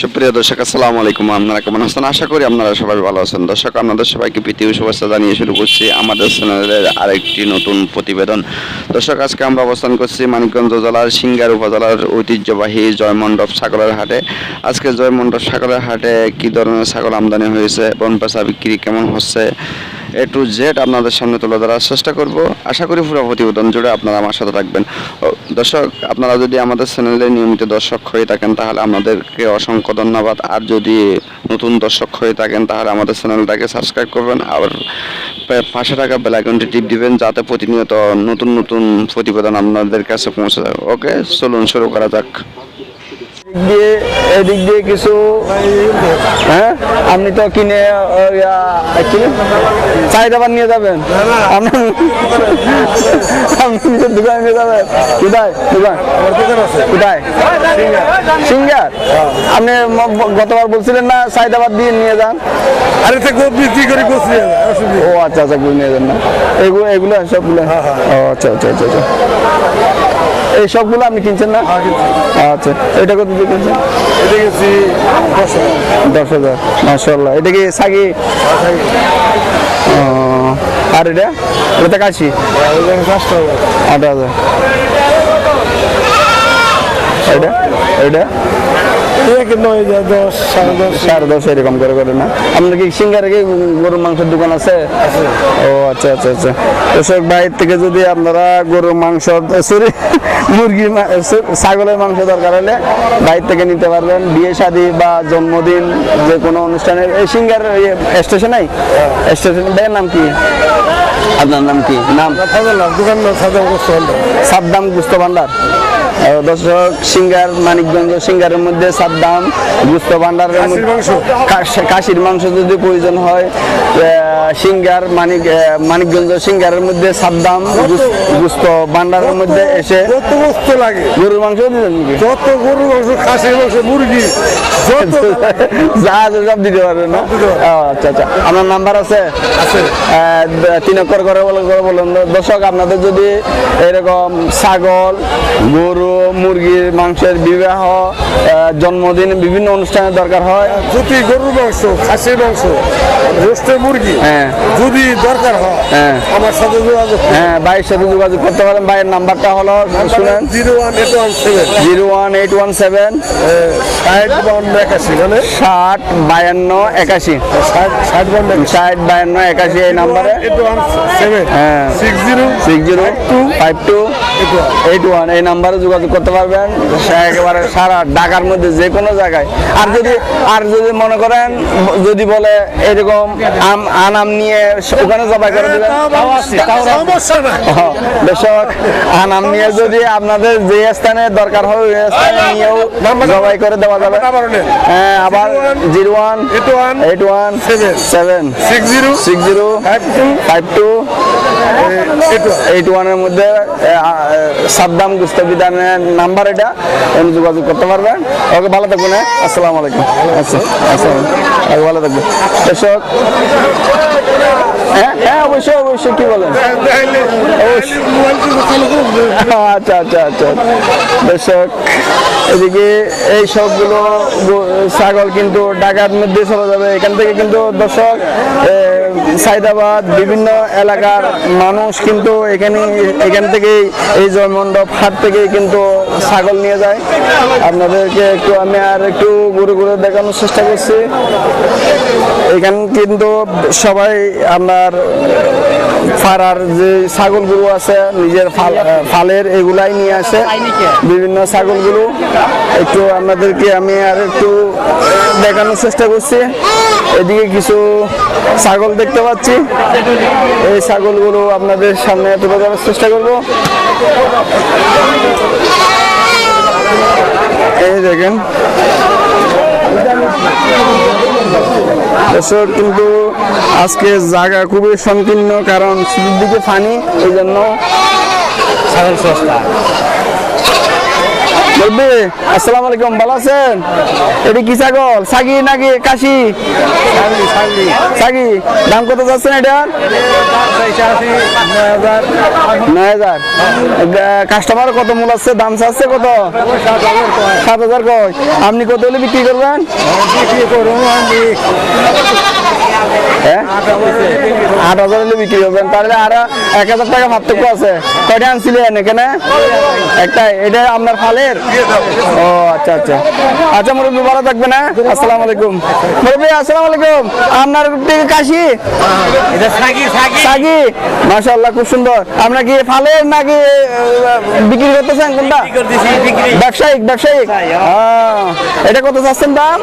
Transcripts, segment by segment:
সুপ্রিয় দর্শক, আসসালামু আলাইকুম। আপনারা কেমন আছেন? আশা করি আপনারা সবাই ভালো আছেন। দর্শক, আপনাদের সবাইকে ও শুভেচ্ছা জানিয়ে শুরু করছি আমাদের চ্যানেলের আরেকটি নতুন প্রতিবেদন। দর্শক, আজকে আমরা অবস্থান করছি মানিকগঞ্জ জেলার সিঙ্গার উপজেলার ঐতিহ্যবাহী জয়মণ্ডপ ছাগলের হাটে। আজকে জয়মণ্ডপ ছাগলের হাটে কি ধরনের ছাগল আমদানি হয়েছে বন পেশা বিক্রি কেমন হচ্ছে, এ টু জেড আপনাদের সামনে তুলে ধরার চেষ্টা করব। আশা করি পুরো প্রতিবেদন জুড়ে আপনারা আমার সাথে থাকবেন। দর্শক, আপনারা যদি আমাদের চ্যানেলে নিয়মিত দর্শক হয়ে থাকেন, তাহলে আপনাদেরকে অসংখ্য ধন্যবাদ। আর যদি নতুন দর্শক হয়ে থাকেন, তাহলে আমাদের চ্যানেলটাকে সাবস্ক্রাইব করবেন আর পাশে থাকা বেলাইকনটি টিপ দিবেন যাতে প্রতিনিয়ত নতুন নতুন প্রতিবেদন আপনাদের কাছে পৌঁছে যায়। ওকে চলুন শুরু করা যাক। দিয়ে এদিক দিয়ে কিছু হ্যাঁ? আপনি তো কিনে আহ, নিয়ে যাবেন? আপনি আপনি নিজের দোকানে নিয়ে যাবেন? কোথায়? দোকান? কোথায়? সিঙ্গার। আপনি গতবার বলছিলেন না চাহিদাবাদ দিয়ে নিয়ে যান? আরে তো গোপ বিক্রি করে ও আচ্ছা আচ্ছা গুলো নিয়ে যান না? এগুলো এগুলো সবগুলো। ও আচ্ছা আচ্ছা আচ্ছা আচ্ছা। এই সবগুলো আপনি কিনছেন না? আচ্ছা এটা কত দিয়ে কিনছেন? এটা গেছি দশ হাজার। মাসাল্লাহ এটা কি সাগি? আর এটা? এটা কাশি। পাঁচটা আট হাজার। এটা? এটা? দশ সাড়ে দশ। সাড়ে দশ এরকম করে করে না? আপনার কি সিঙ্গারে কি গরুর মাংসের দোকান আছে? ও আচ্ছা আচ্ছা আচ্ছা। বাইর থেকে যদি আপনারা গরুর মাংস সরি মুরগির ছাগলের মাংস দরকার হলে বাইর থেকে নিতে পারবেন। বিয়ে শাদী বা জন্মদিন যে কোনো অনুষ্ঠানের এই সিঙ্গার স্টেশনেই স্টেশন ভাইয়ের নাম কি? আপনার নাম কি? নাম? হলো সাদ্দাম গুস্ত ভান্ডার। দর্শক সিঙ্গার মানিকগঞ্জ সিঙ্গারের মধ্যে সাদ্দাম গুস্ত ভান্ডারের কাশির মাংস। যদি প্রয়োজন হয় সিঙ্গার মানিক মানিকগঞ্জ সিঙ্গারের মধ্যে সাদ্দাম গুস- গুস্ত ভান্ডারের মধ্যে এসে লাগে। গরুর মাংস যত গরু মাংস খাসির মাংস মুরগি যা সব দিতে না? পারব। ও, আচ্ছা আচ্ছা। আপনার নাম্বার আছে? আছে। তিন অক্ষর করে বলে করে বলুন। দর্শক আপনাদের যদি এরকম ছাগল গরু মুরগির মাংসের বিবাহ জন্মদিন বিভিন্ন অনুষ্ঠানের দরকার হয়। যদি গরুর মাংস খাসির মাংস রোস্টের মুরগি হ্যাঁ। যদি দরকার হয় হ্যাঁ। আমার সাথে যোগাযোগ হ্যাঁ ভাইয়ের সাথে যোগাযোগ করতে পারেন। ভাইয়ের নাম্বারটা হলো শুনেন। Zero one eight one seven. Zero one eight one seven. ষাট বাউন্ন একাশি মানে? ষাট বায়ান্ন একাশি। ষাট ষাট বাউন্ন ষাট বায়ান্ন একাশি এই নাম্বারে। Eight one seven. হ্যাঁ। Six zero six zero two five two eight one এই নাম্বারে যোগাযোগ করতে পারবেন একেবারে সারা ঢাকার মধ্যে যে কোনো জায়গায়। আর যদি আর যদি মনে করেন যদি বলে এরকম আম আনাম নিয়ে ওখানে জবাই করে সমস্যা নাই। দর্শক আনাম নিয়ে যদি আপনাদের যে স্থানে দরকার হয় ওই স্থানে নিয়েও জবাই করে দেওয়া যাবে। হ্যাঁ আবার zero one eight one eight one. Seven. Six zero six zero five two eight one. Eight ওয়ানের মধ্যে সাদ্দাম গুস্তাবিদানের নাম্বার এটা যোগাযোগ করতে পারবেন। ওকে ভালো থাকবেন হ্যাঁ। আসসালামু আলাইকুম। আচ্ছা আসসালাম ভালো থাকবেন দর্শক হ্যাঁ হ্যাঁ অবশ্যই অবশ্যই, কি বলেন? আচ্ছা আচ্ছা আচ্ছা। দর্শক, এদিকে এই সবগুলো ছাগল কিন্তু ঢাকার মধ্যে চলে যাবে। এখান থেকে কিন্তু দর্শক সাইদাবাদ, বিভিন্ন এলাকার মানুষ কিন্তু এখানে এখান থেকেই এই জয়মণ্ডপ হাট থেকেই কিন্তু ছাগল নিয়ে যায়। আপনাদেরকে একটু আমি আর একটু ঘুরে ঘুরে দেখানোর চেষ্টা করছি। এখানে কিন্তু সবাই আপনার ফাড়ার যে ছাগলগুলো আছে, নিজের ফালের এগুলাই নিয়ে আসে। বিভিন্ন ছাগলগুলো। একটু আপনাদেরকে আমি আর একটু দেখানোর চেষ্টা করছি। এদিকে কিছু ছাগল দেখতে পাচ্ছি। এই ছাগলগুলো আপনাদের সামনে তুলে ধরার চেষ্টা করব। এই দেখেন। কিন্তু আজকে জায়গা খুবই সংকীর্ণ কারণ শুধু দিকে ফানি এই জন্য বলবি? আসসালামু আলাইকুম ভালো আছেন? এটি কি ছাগল? সাগি নাকি কাশি? সাগি দাম কত যাচ্ছেন এটার? নয় হাজার। কাস্টমার কত মূল আছে? দাম চাচ্ছে কত? সাত হাজার কয়। আপনি কত হলে বিক্রি করবেন? হ্যাঁ? আট হাজার হলে বিক্রি করবেন। তাহলে আরও এক হাজার টাকা পার্থক্য আছে। কয়টা আনছিলেন এখানে? একটা এটা আপনার ফালের? ও আচ্ছা আচ্ছা। আচ্ছা মুরব্বী ভালো থাকবে না আসসালামু আলাইকুম। মুরব্বী আসসালামু আলাইকুম। আপনার থেকে কাশি? সাগি মাশাআল্লাহ খুব সুন্দর। আপনার কি ফালের নাকি বিক্রি করতেছেন কোনটা? ব্যবসায়িক ব্যবসায়িক? এটা কত চাচ্ছেন দাম?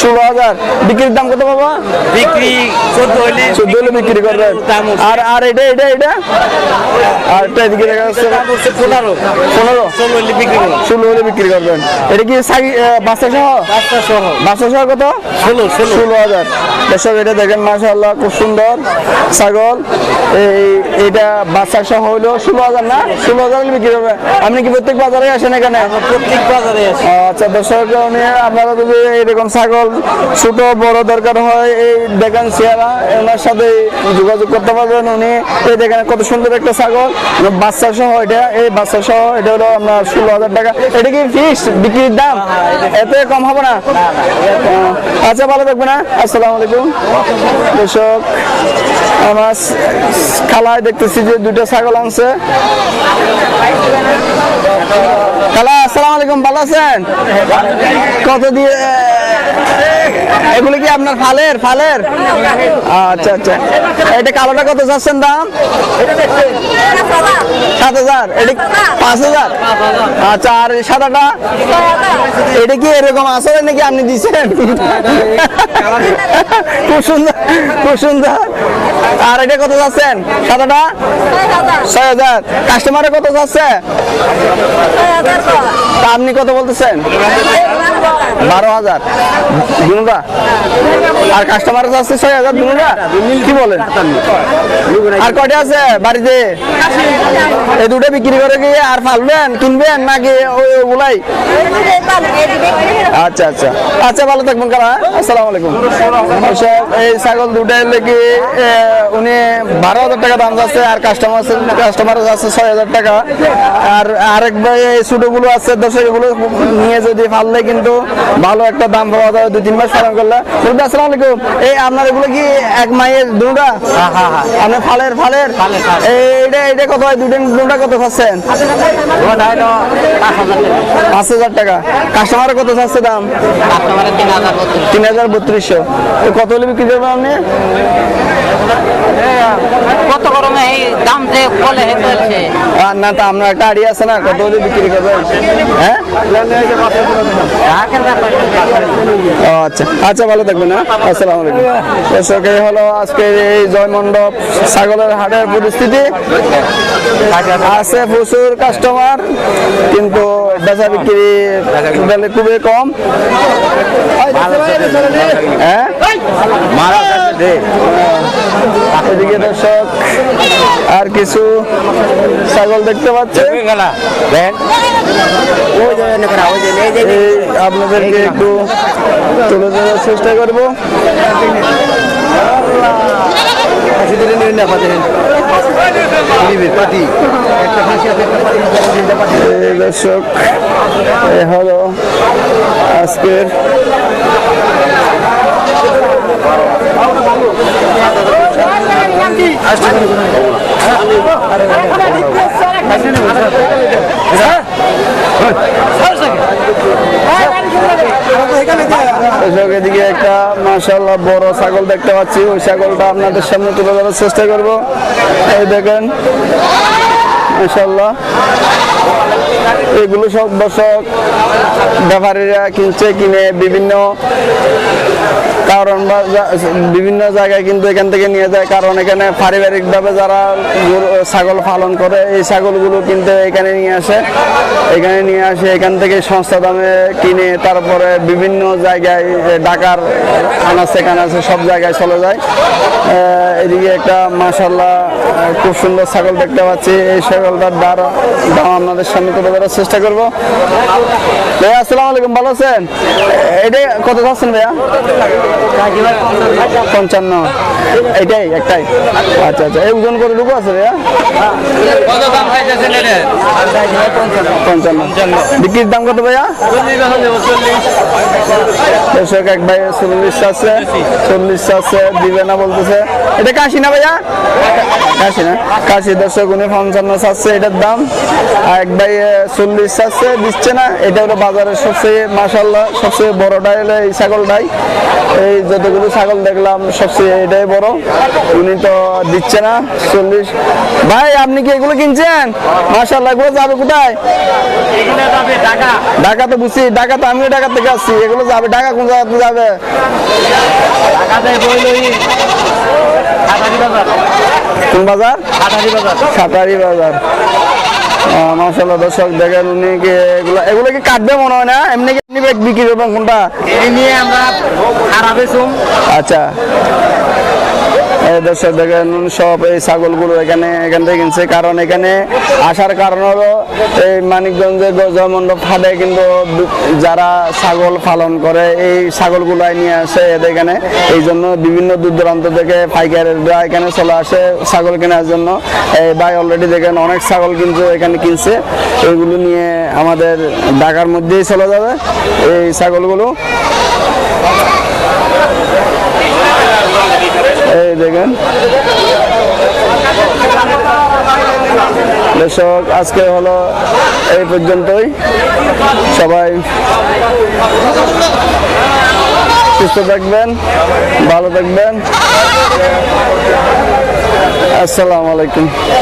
ষোলো হাজার। বিক্রির দাম কত বাবা বিক্রি চোদ্দ হইলে চোদ্দ হলে বিক্রি করবেন। আর আর এটা এটা এটা? আর এটা এদিকে দেখা যাচ্ছে। পনেরো। পনেরো? ষোলো হইলে বিক্রি করব ষোলো হলে বিক্রি করবেন। এটা কি বাচ্চা সহ সহ বাচ্চা সহ কত? ষোলো ষোলো। হাজার। দর্শক এটা দেখেন মাশাআল্লাহ খুব সুন্দর। ছাগল। এই এটা বাচ্চা সহ হইল ষোলো হাজার না? ষোলো হাজার হলে বিক্রি করবে আপনি কি প্রত্যেক বাজারে আসেন এখানে? প্রত্যেক বাজারে আচ্ছা দর্শক আপনারা যদি এরকম ছাগল ছোট বড় দরকার হয় এই দেখেন চেহারা ওনার সাথে যোগাযোগ করতে পারবেন উনি। এই দেখেন কত সুন্দর একটা ছাগল। বাচ্চা সহ এটা, এই বাচ্চা সহ এটা হলো আপনার ষোলো হাজার টাকা। এটা কি ফিক্স বিক্রির দাম? এতে কম হবে না? আচ্ছা ভালো থাকবে না আসসালামু আলাইকুম। দর্শক, আমার খালায় দেখতেছি যে দুটো ছাগল আনছে। খালা, আসসালামু আলাইকুম, ভালো আছেন? কত দিয়ে এগুলো কি আপনার ফালের ফালের? আচ্ছা আচ্ছা। এটা কালোটা কত চাচ্ছেন দাম? সাত হাজার। এটা পাঁচ হাজার? আচ্ছা আর সাদাটা? এটা কি এরকম আছে নাকি আপনি দিচ্ছেন? খুব সুন্দর খুব সুন্দর। আর এটা কত যাচ্ছেন? সাদাটা? ছয় হাজার। কাস্টমারে কত যাচ্ছে? আপনি কত বলতেছেন? বারো হাজার। দুটা আর কাস্টমার আছে ছয় হাজার কি বলেন? আর আছে বাড়িতে? এই দুটো বিক্রি করে আর ফালবেন কিনবেন নাকি আচ্ছা আচ্ছা। আচ্ছা ভালো থাকবেন কারা? আসসালামু আলাইকুম। এই ছাগল দুটো লেগে উনি বারো হাজার টাকা দাম যাচ্ছে আর কাস্টমার কাস্টমার যাচ্ছে ছয় হাজার টাকা। আর আরেক ভাই, এই ছোটগুলো আছে দশ এগুলো নিয়ে যদি ফাললে কিন্তু ভালো একটা দাম পাওয়া যাবে দুই, তিন মাস আসসালামু আলাইকুম। এই আপনার এগুলো কি এক মাইয়ের দুটা? আপনার ফালের ফালের? এইটা এইটা কত হয়? দুটো দুটা কত খাচ্ছেন? পাঁচ হাজার টাকা। কাস্টমারের কত চাচ্ছে দাম? তিন হাজার বত্রিশশো। তো কত হলে বিক্রি করবেন আপনি? কত গরমে এই দাম যে বলে হে আর না তা আপনার একটা আইডিয়া আছে না? কত হলে বিক্রি করবেন? হ্যাঁ? ও আচ্ছা আচ্ছা ভালো থাকবেন হ্যাঁ? আসসালামু আলাইকুম। দর্শক এই হলো আজকের এই জয় মণ্ডপ ছাগলের হাটের পরিস্থিতি। আছে প্রচুর কাস্টমার কিন্তু বেচা বিক্রি খুবই কম। হ্যাঁ? এদিকে দর্শক আর কিছু ছাগল দেখতে পাচ্ছে। আপনাদেরকে একটু তুলে ধরার চেষ্টা করব। দর্শক এ হলো আজকের দর্শক এদিকে একটা মাশাল্লাহ বড় ছাগল দেখতে পাচ্ছি। ওই ছাগলটা আপনাদের সামনে তুলে ধরার চেষ্টা করব। এই দেখেন মাশাল্লাহ এগুলো সব দর্শক, ব্যাপারীরা কিনছে, কিনে বিভিন্ন কারণ বা বিভিন্ন জায়গায় কিন্তু এখান থেকে নিয়ে যায়। কারণ এখানে পারিবারিকভাবে যারা ছাগল পালন করে, এই ছাগলগুলো কিন্তু এখানে নিয়ে আসে। এখানে নিয়ে আসে, এখান থেকে সস্তা দামে কিনে, তারপরে বিভিন্ন জায়গায় ঢাকার আনাচে কানাচে সব জায়গায় চলে যায়। এদিকে একটা মাশাল্লাহ খুব সুন্দর ছাগল দেখতে পাচ্ছি। এই ছাগলটার দ্বারা দাম আপনাদের সামনে তুলে ধরার চেষ্টা করব ভাইয়া আসসালামু আলাইকুম ভালো আছেন এটা কত চাচ্ছেন ভাইয়া পঞ্চান্ন। এটাই একটাই। আচ্ছা আচ্ছা। এই ওজন করে ঢুকো আছে ভাইয়া পঞ্চান্ন। বিক্রির দাম কত ভাইয়া? দর্শক এক ভাই চল্লিশ আছে চল্লিশ আছে দিবে না বলতেছে। এটা কাশি না ভাইয়া? কাশি না। কাশি দর্শক উনি পঞ্চান্ন চাচ্ছে এটার দাম। আর এক ভাই চল্লিশ চাচ্ছে দিচ্ছে না। এটা হলো বাজারের সবচেয়ে মাসাল্লাহ সবচেয়ে বড়টাই হলো এই ছাগলটাই এই যতগুলো ছাগল দেখলাম সবচেয়ে এটাই বড়। উনি তো দিচ্ছে না চল্লিশ। ভাই আপনি কি এগুলো কিনছেন? মাসাল্লাহ এগুলো যাবে কোথায়? ঢাকা। তো বুঝছি ঢাকা তো আমিও ঢাকা থেকে আসছি। এগুলো যাবে ঢাকা কোন জায়গাতে যাবে? কোন বাজার। সাতারি বাজার। মাসাল্লাহ দর্শক দেখেন উনি কি এগুলো এগুলো কি কাটবে মনে হয় না? এমনি কি এমনি বিক্রি করবেন কোনটা? এই নিয়ে আমরা খারাপ আচ্ছা। দর্শক দেখেন সব এই ছাগলগুলো এখানে, এখান থেকে কিনছে। কারণ এখানে আসার কারণ হলো এই মানিকগঞ্জের গজমণ্ডপ হাটে কিন্তু যারা ছাগল পালন করে, এই ছাগলগুলাই নিয়ে আসে এদের এখানে। এই জন্য বিভিন্ন দূর দূরান্ত থেকে পাইকারেরা এখানে চলে আসে ছাগল কেনার জন্য। এই ভাই অলরেডি দেখেন অনেক ছাগল কিন্তু এখানে কিনছে। এইগুলো নিয়ে আমাদের ঢাকার মধ্যেই চলে যাবে এই ছাগলগুলো। এই দেখেন। দর্শক আজকে হলো এই পর্যন্তই। সবাই সুস্থ থাকবেন ভালো থাকবেন। আসসালামু আলাইকুম।